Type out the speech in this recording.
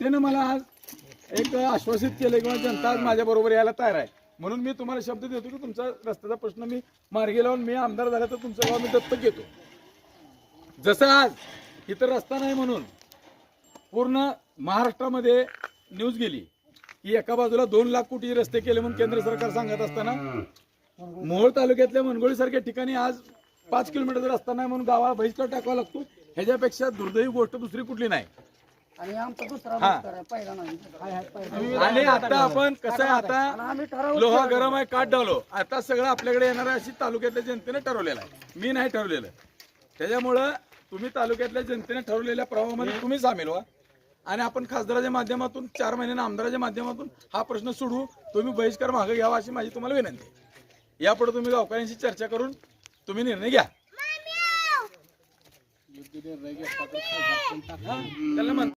मला आज एक आश्वासित केलं किंवा जनता आज माझ्या बरोबर यायला तयार आहे. म्हणून मी तुम्हाला शब्द देतो की तुमचा रस्त्याचा प्रश्न मी मार्गी लावून मी आमदार झाला तर तुमचं गाव मी दत्तक घेतो. जसं आज इथं रस्ता नाही म्हणून पूर्ण महाराष्ट्रामध्ये न्यूज गेली की एका बाजूला दोन लाख कोटी रस्ते केले म्हणून केंद्र सरकार सांगत असताना मोहोळ तालुक्यातल्या मनगोळीसारख्या ठिकाणी आज पाच किलोमीटर रस्ता नाही म्हणून गावाला बहिष्कार टाकावा लागतो. ह्याच्यापेक्षा दुर्दैवी गोष्ट दुसरी कुठली नाही. आणि आमचा दुसरा हा. बहिष्कार आहे पहिला नाही. हाय, हाय, पहिला. आणि आता आपण कसं आहे आणि आता आम्ही ठरवलं लोहा गरम आहे काट डावलो. आता सगळं आपल्याकडे येणार आहे अशी तालुक्यातल्या जनतेने ठरवलेलं आहे. मी नाही ठरवलेलं. त्याच्यामुळं तुम्ही तालुक्यातल्या जनतेने ठरवलेल्या प्रवाहामध्ये तुम्ही सामील व्हा. आणि आपण खासदाराच्या माध्यमातून चार महिन्यानं आमदाराच्या माध्यमातून हा प्रश्न सोडवू तुम्ही बहिष्कार मागे घ्यावा अशी माझी तुम्हाला विनंती आहे. यापुढे तुम्ही गावकऱ्यांशी चर्चा करून तुम्ही निर्णय घ्या. हा, त्याला म्हण